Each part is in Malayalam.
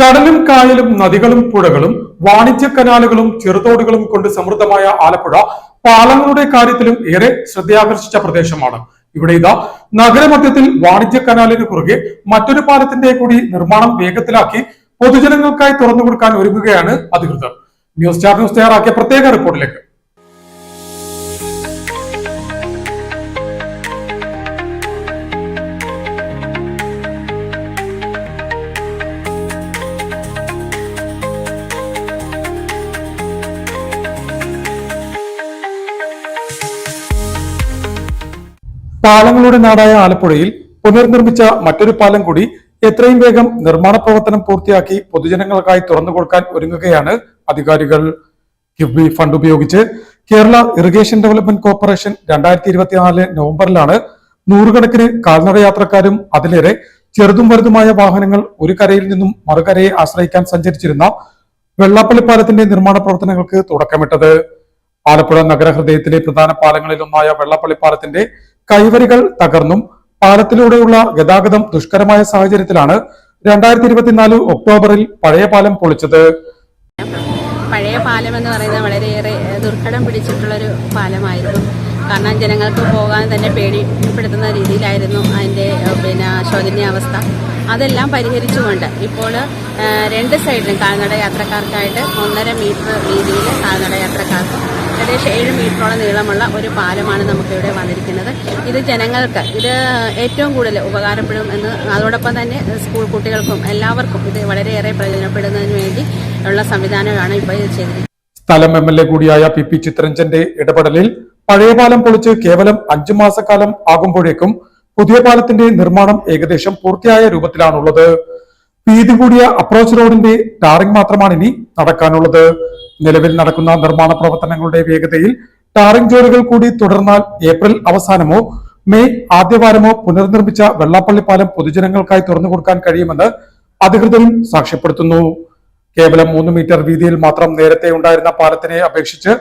കടലും കായലും നദികളും പുഴകളും വാണിജ്യ കനാലുകളും ചെറുതോടുകളും കൊണ്ട് സമൃദ്ധമായ ആലപ്പുഴ പാലങ്ങളുടെ കാര്യത്തിലും ഏറെ ശ്രദ്ധയാകർഷിച്ച പ്രദേശമാണ്. ഇവിടെ ഇതാ നഗരമധ്യത്തിൽ വാണിജ്യ കനാലിന് കുറുകെ മറ്റൊരു പാലത്തിന്റെ കൂടി നിർമ്മാണം വേഗത്തിലാക്കി പൊതുജനങ്ങൾക്കായി തുറന്നു കൊടുക്കാൻ ഒരുങ്ങുകയാണ് അധികൃതർ. ന്യൂസ് സ്റ്റാർ ന്യൂസ് തയ്യാറാക്കിയ പ്രത്യേക റിപ്പോർട്ടിലേക്ക്. പാലങ്ങളുടെ നാടായ ആലപ്പുഴയിൽ പുനർനിർമ്മിച്ച മറ്റൊരു പാലം കൂടി എത്രയും വേഗം നിർമ്മാണ പ്രവർത്തനം പൂർത്തിയാക്കി പൊതുജനങ്ങൾക്കായി തുറന്നു കൊടുക്കാൻ ഒരുങ്ങുകയാണ് അധികാരികൾ. കിഫ്ബി ഫണ്ട് ഉപയോഗിച്ച് കേരള ഇറിഗേഷൻ ഡെവലപ്മെന്റ് കോർപ്പറേഷൻ രണ്ടായിരത്തി ഇരുപത്തിനാല് നവംബറിലാണ് നൂറുകണക്കിന് കാൽനട യാത്രക്കാരും അതിലേറെ ചെറുതും വലുതുമായ വാഹനങ്ങൾ ഒരു കരയിൽ നിന്നും മറുകരയെ ആശ്രയിക്കാൻ സഞ്ചരിച്ചിരുന്ന വെള്ളാപ്പള്ളി പാലത്തിന്റെ നിർമ്മാണ പ്രവർത്തനങ്ങൾക്ക് തുടക്കമിട്ടത്. ആലപ്പുഴ നഗരഹൃദയത്തിലെ പ്രധാന പാലങ്ങളിലൊന്നായ വെള്ളാപ്പള്ളി പാലത്തിന്റെ കൈവരികൾ തകർന്നും പാലത്തിലൂടെയുള്ള ഗതാഗതം ദുഷ്കരമായ സാഹചര്യത്തിലാണ് രണ്ടായിരത്തി ഇരുപത്തിനാല് ഒക്ടോബറിൽ പഴയ പാലം പൊളിച്ചത്. പഴയ പാലം എന്ന് പറയുന്നത് വളരെയേറെ ദുർഘടം പിടിച്ചിട്ടുള്ളൊരു പാലമായിരുന്നു. കാരണം ജനങ്ങൾക്ക് പോകാൻ തന്നെ പേടിപ്പെടുത്തുന്ന രീതിയിലായിരുന്നു അതിന്റെ പിന്നെ ശോചനീയാവസ്ഥ. അതെല്ലാം പരിഹരിച്ചുകൊണ്ട് ഇപ്പോൾ രണ്ട് സൈഡിലും കാൽനട യാത്രക്കാർക്കായിട്ട് ഒന്നര മീറ്റർ വീതിയിൽ കാൽനട യാത്രക്കാർക്കും ഏകദേശം ഏഴ് മീറ്ററോളം നീളമുള്ള ഒരു പാലമാണ് നമുക്കിവിടെ വന്നിരിക്കുന്നത്. ഇത് ജനങ്ങൾക്ക് ഇത് ഏറ്റവും കൂടുതൽ ഉപകാരപ്പെടും എന്ന് അതോടൊപ്പം തന്നെ സ്കൂൾ കുട്ടികൾക്കും എല്ലാവർക്കും ഇത് വളരെയേറെ പ്രയോജനപ്പെടുന്നതിന് വേണ്ടി ഉള്ള സംവിധാനമാണ് ഇപ്പോൾ ഇത് ചെയ്തിരിക്കുന്നത്. സ്ഥലം എം എൽ എ കൂടിയായ പി പി ചിത്രഞ്ജന്റെ ഇടപെടലിൽ പഴയ പാലം പൊളിച്ച് കേവലം അഞ്ചു മാസക്കാലം ആകുമ്പോഴേക്കും പുതിയ പാലത്തിന്റെ നിർമ്മാണം ഏകദേശം പൂർത്തിയായ രൂപത്തിലാണുള്ളത്. വീതി കൂടിയ അപ്രോച്ച് റോഡിന്റെ ടാറിംഗ് മാത്രമാണ് ഇനി നടക്കാനുള്ളത്. നിലവിൽ നടക്കുന്ന നിർമ്മാണ പ്രവർത്തനങ്ങളുടെ വേഗതയിൽ ടാറിംഗ് ജോലികൾ കൂടി തുടർന്നാൽ ഏപ്രിൽ അവസാനമോ മെയ് ആദ്യവാരമോ പുനർനിർമ്മിച്ച വെള്ളാപ്പള്ളി പാലം പൊതുജനങ്ങൾക്കായി തുറന്നു കൊടുക്കാൻ കഴിയുമെന്ന് അധികൃതരും സാക്ഷ്യപ്പെടുത്തുന്നു. കേവലം മൂന്ന് മീറ്റർ വീതിയിൽ മാത്രം നേരത്തെ ഉണ്ടായിരുന്ന പാലത്തിനെ അപേക്ഷിച്ച്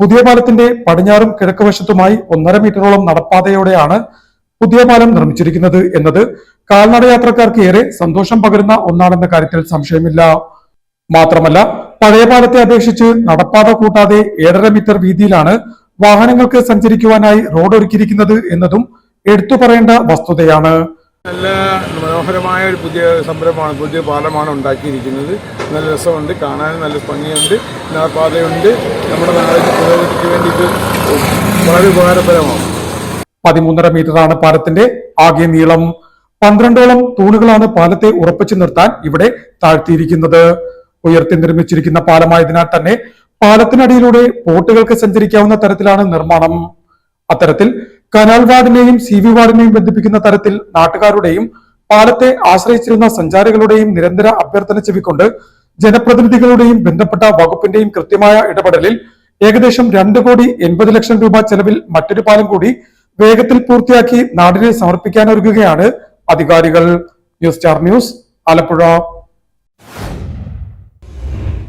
പുതിയ പാലത്തിന്റെ പടിഞ്ഞാറും കിഴക്കുവശത്തുമായി ഒന്നര മീറ്ററോളം നടപ്പാതയോടെയാണ് പുതിയ പാലം നിർമ്മിച്ചിരിക്കുന്നത് എന്നത് കാൽനട യാത്രക്കാർക്ക് ഏറെ സന്തോഷം പകരുന്ന ഒന്നാണെന്ന കാര്യത്തിൽ സംശയമില്ല. മാത്രമല്ല പഴയ പാലത്തെ അപേക്ഷിച്ച് നടപ്പാത കൂട്ടാതെ ഏഴര മീറ്റർ വീതിയിലാണ് വാഹനങ്ങൾക്ക് സഞ്ചരിക്കുവാനായി റോഡ് ഒരുക്കിയിരിക്കുന്നത് എന്നതും എടുത്തു പറയേണ്ട വസ്തുതയാണ്. നല്ല മനോഹരമായ ഒരു പുതിയ സംരംഭമാണ് പുതിയ പാലമാണ് ഉണ്ടാക്കിയിരിക്കുന്നത്. നല്ല രസമുണ്ട് കാണാൻ നല്ല ഭംഗിയുണ്ട് നടപ്പാതയുണ്ട്. നമ്മുടെ നാടിന് പുരോഗതിക്ക് വേണ്ടി ഇത് വളരെ ഉപകാരപ്രദമാണ്. പതിമൂന്നര മീറ്ററാണ് പാലത്തിന്റെ ആകെ നീളം. പന്ത്രണ്ടോളം തൂണുകളാണ് പാലത്തെ ഉറപ്പിച്ചു നിർത്താൻ ഇവിടെ താഴ്ത്തിയിരിക്കുന്നത്. ഉയർത്തി നിർമ്മിച്ചിരിക്കുന്ന പാലമായതിനാൽ തന്നെ പാലത്തിനടിയിലൂടെ ബോട്ടുകൾക്ക് സഞ്ചരിക്കാവുന്ന തരത്തിലാണ് നിർമ്മാണം. അത്തരത്തിൽ കനാൽ വാർഡിനെയും സി വി വാർഡിനെയും ബന്ധിപ്പിക്കുന്ന തരത്തിൽ നാട്ടുകാരുടെയും പാലത്തെ ആശ്രയിച്ചിരുന്ന സഞ്ചാരികളുടെയും നിരന്തര അഭ്യർത്ഥന ചെവിക്കൊണ്ട് ജനപ്രതിനിധികളുടെയും ബന്ധപ്പെട്ട വകുപ്പിന്റെയും കൃത്യമായ ഇടപെടലിൽ ഏകദേശം രണ്ട് കോടി എൺപത് ലക്ഷം രൂപ ചെലവിൽ മറ്റൊരു പാലം കൂടി വേഗത്തിൽ പൂർത്തിയാക്കി നാടിനെ സമർപ്പിക്കാനൊരുങ്ങുകയാണ് അധികാരികൾ. News star news Alappuzha.